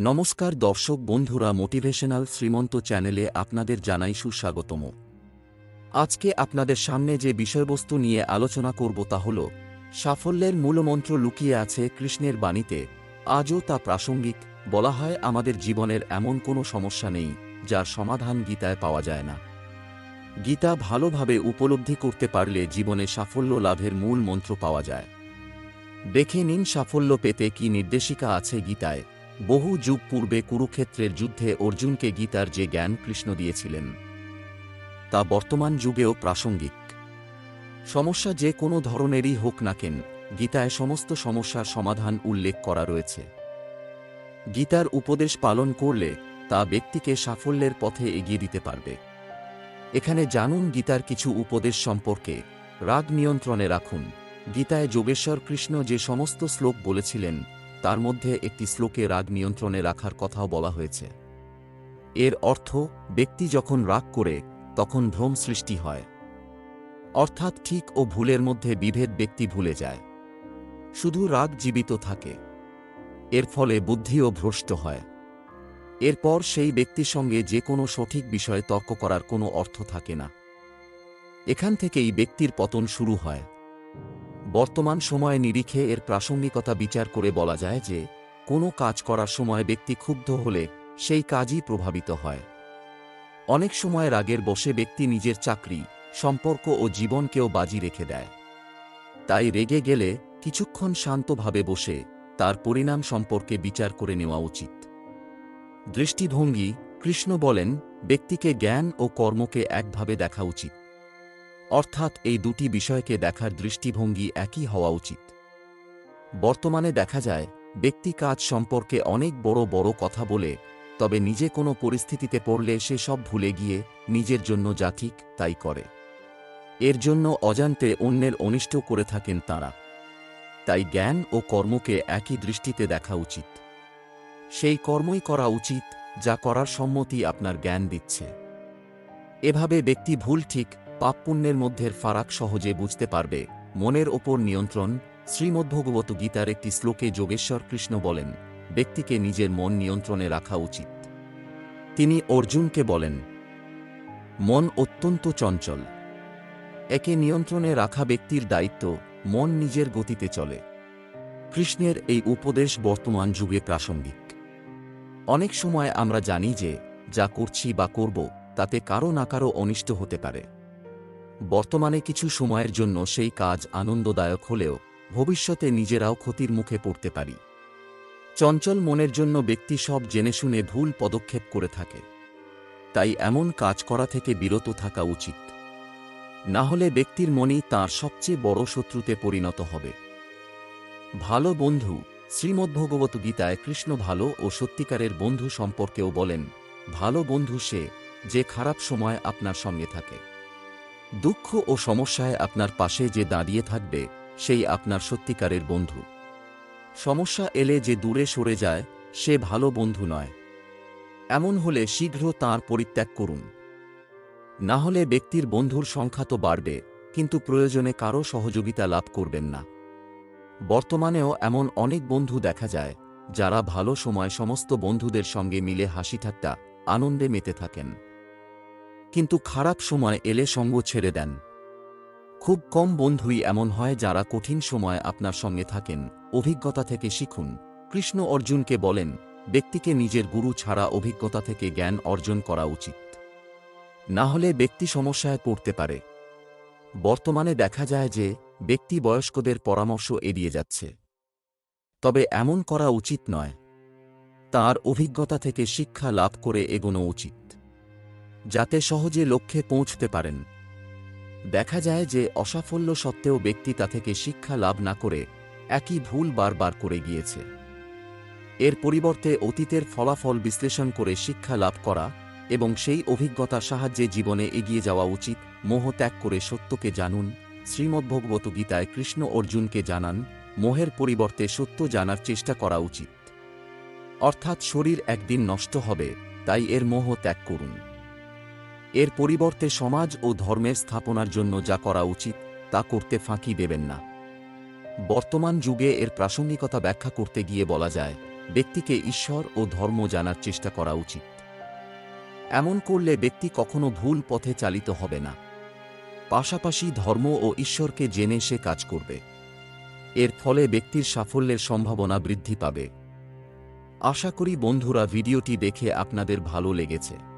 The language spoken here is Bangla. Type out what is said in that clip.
নমস্কার দর্শক বন্ধুরা মোটিভেশনাল শ্রীমন্ত চ্যানেলে আপনাদের জানাই সুস্বাগতম। আজকে আপনাদের সামনে যে বিষয়বস্তু নিয়ে আলোচনা করব তা হল, সাফল্যের মূলমন্ত্র লুকিয়ে আছে কৃষ্ণের বাণীতে, আজও তা প্রাসঙ্গিক, বলা হয় আমাদের জীবনের এমন কোনো সমস্যা নেই, যার সমাধান গীতায় পাওয়া যায় না। গীতা ভালোভাবে উপলব্ধি করতে পারলে জীবনে সাফল্য লাভের মূল মন্ত্র পাওয়া যায়। দেখে নিন সাফল্য পেতে কি নির্দেশিকা আছে গীতায়। বহু যুগ পূর্বে কুরুক্ষেত্রের যুদ্ধে অর্জুনকে গীতার যে জ্ঞান কৃষ্ণ দিয়েছিলেন, তা বর্তমান যুগেও প্রাসঙ্গিক। সমস্যা যে কোনো ধরনেরই হোক না কেন, গীতায় সমস্ত সমস্যার সমাধান উল্লেখ করা রয়েছে। গীতার উপদেশ পালন করলে তা ব্যক্তিকে সাফল্যের পথে এগিয়ে দিতে পারবে। এখানে জানুন গীতার কিছু উপদেশ সম্পর্কে, রাগ নিয়ন্ত্রণে রাখুন। গীতায় যোগেশ্বর কৃষ্ণ যে সমস্ত শ্লোক বলেছিলেন তার মধ্যে একটি শ্লোকে রাগ নিয়ন্ত্রণে রাখার কথাও বলা হয়েছে। এর অর্থ, ব্যক্তি যখন রাগ করে, তখন ভ্রম সৃষ্টি হয়। অর্থাৎ ঠিক ও ভুলের মধ্যে বিভেদ ব্যক্তি ভুলে যায়। শুধু রাগ জীবিত থাকে। এর ফলে বুদ্ধিও ভ্রষ্ট হয়। এরপর সেই ব্যক্তির সঙ্গে যে কোনো সঠিক বিষয়ে তর্ক করার কোনো অর্থ থাকে না। এখান থেকেই ব্যক্তির পতন শুরু হয়। বর্তমান সময়ে নিরিখে এর প্রাসঙ্গিকতা বিচার করে বলা যায় যে, কোনো কাজ করার সময় ব্যক্তি ক্ষুব্ধ হলে সেই কাজই প্রভাবিত হয়। অনেক সময় রাগের বসে ব্যক্তি নিজের চাকরি, সম্পর্ক ও জীবনকেও বাজি রেখে দেয়। তাই রেগে গেলে কিছুক্ষণ শান্তভাবে বসে তার পরিণাম সম্পর্কে বিচার করে নেওয়া উচিত। দৃষ্টিভঙ্গি, কৃষ্ণ বলেন, ব্যক্তিকে জ্ঞান ও কর্মকে একভাবে দেখা উচিত। অর্থাৎ এই দুটি বিষয়কে দেখার দৃষ্টিভঙ্গি একই হওয়া উচিত। বর্তমানে দেখা যায়, ব্যক্তি কাজ সম্পর্কে অনেক বড় বড় কথা বলে, তবে নিজে কোনো পরিস্থিতিতে পড়লে সে সব ভুলে গিয়ে নিজের জন্য যা ঠিক তাই করে। এর জন্য অজান্তে অন্যের অনিষ্ট করে থাকেন তারা। তাই জ্ঞান ও কর্মকে একই দৃষ্টিতে দেখা উচিত। সেই কর্মই করা উচিত, যা করার সম্মতি আপনার জ্ঞান দিচ্ছে। এভাবে ব্যক্তি ভুল ঠিক পাপ পুণ্যের মধ্যের ফারাক সহজে বুঝতে পারবে। মনের ওপর নিয়ন্ত্রণ, শ্রীমদ্ভগবত গীতার একটি শ্লোকে যোগেশ্বর কৃষ্ণ বলেন, ব্যক্তিকে নিজের মন নিয়ন্ত্রণে রাখা উচিত। তিনি অর্জুনকে বলেন, মন অত্যন্ত চঞ্চল। একে নিয়ন্ত্রণে রাখা ব্যক্তির দায়িত্ব, মন নিজের গতিতে চলে। কৃষ্ণের এই উপদেশ বর্তমান যুগে প্রাসঙ্গিক। অনেক সময় আমরা জানি যে, যা করছি বা করব, তাতে কারও না কারও অনিষ্ট হতে পারে। বর্তমানে কিছু সময়ের জন্য সেই কাজ আনন্দদায়ক হলেও ভবিষ্যতে নিজেরাও ক্ষতির মুখে পড়তে পারি। চঞ্চল মনের জন্য ব্যক্তি সব জেনে শুনে ভুল পদক্ষেপ করে থাকে। তাই এমন কাজ করা থেকে বিরত থাকা উচিত। না হলে ব্যক্তির মনই তাঁর সবচেয়ে বড় শত্রুতে পরিণত হবে। ভালো বন্ধু, শ্রীমদ্ভগবত গীতায় কৃষ্ণ ভালো ও সত্যিকারের বন্ধু সম্পর্কেও বলেন, ভালো বন্ধু সে, যে খারাপ সময় আপনার সঙ্গে থাকে। দুঃখ ও সমস্যায় আপনার পাশে যে দাঁড়িয়ে থাকবে, সেই আপনার সত্যিকারের বন্ধু। সমস্যা এলে যে দূরে সরে যায়, সে ভালো বন্ধু নয়। এমন হলে শীঘ্র তার পরিত্যাগ করুন। না হলে ব্যক্তির বন্ধুর সংখ্যা তো বাড়বে, কিন্তু প্রয়োজনে কারও সহযোগিতা লাভ করবেন না। বর্তমানেও এমন অনেক বন্ধু দেখা যায়, যারা ভালো সময় সমস্ত বন্ধুদের সঙ্গে মিলে হাসি ঠাট্টা, আনন্দে মেতে থাকেন। কিন্তু খারাপ সময় এলে সঙ্গ ছেড়ে দেন। খুব কম বন্ধুই এমন হয় যারা কঠিন সময় আপনার সঙ্গে থাকেন, অভিজ্ঞতা থেকে শিখুন। কৃষ্ণ অর্জুনকে বলেন, ব্যক্তিকে নিজের গুরু ছাড়া অভিজ্ঞতা থেকে জ্ঞান অর্জন করা উচিত। না হলে ব্যক্তি সমস্যায় পড়তে পারে। বর্তমানে দেখা যায় যে, ব্যক্তি বয়স্কদের পরামর্শ এড়িয়ে যাচ্ছে। তবে এমন করা উচিত নয়। তার অভিজ্ঞতা থেকে শিক্ষা লাভ করে এগোনো উচিত। যাতে সহজে লক্ষ্যে পৌঁছতে পারেন। দেখা যায় যে অসাফল্য সত্ত্বেও ব্যক্তি তা থেকে শিক্ষা লাভ না করে একই ভুল বারবার করে গিয়েছে। এর পরিবর্তে অতীতের ফলাফল বিশ্লেষণ করে শিক্ষা লাভ করা এবং সেই অভিজ্ঞতা সাহায্যে জীবনে এগিয়ে যাওয়া উচিত, মোহ ত্যাগ করে সত্যকে জানুন, শ্রীমদ্ভগবত গীতায় কৃষ্ণ অর্জুনকে জানান, মোহের পরিবর্তে সত্য জানার চেষ্টা করা উচিত। অর্থাৎ শরীর একদিন নষ্ট হবে, তাই এর মোহ ত্যাগ করুন। এর পরিবর্তে সমাজ ও ধর্মের স্থাপনার জন্য যা করা উচিত, তা করতে ফাঁকি দেবেন না। বর্তমান যুগে এর প্রাসঙ্গিকতা ব্যাখ্যা করতে গিয়ে বলা যায়, ব্যক্তিকে ঈশ্বর ও ধর্ম জানার চেষ্টা করা উচিত। এমন করলে ব্যক্তি কখনো ভুল পথে চালিত হবে না। পাশাপাশি ধর্ম ও ঈশ্বরকে জেনে সে কাজ করবে। এর ফলে ব্যক্তির সাফল্যের সম্ভাবনা বৃদ্ধি পাবে। আশা করি বন্ধুরা, ভিডিওটি দেখে আপনাদের ভালো লেগেছে।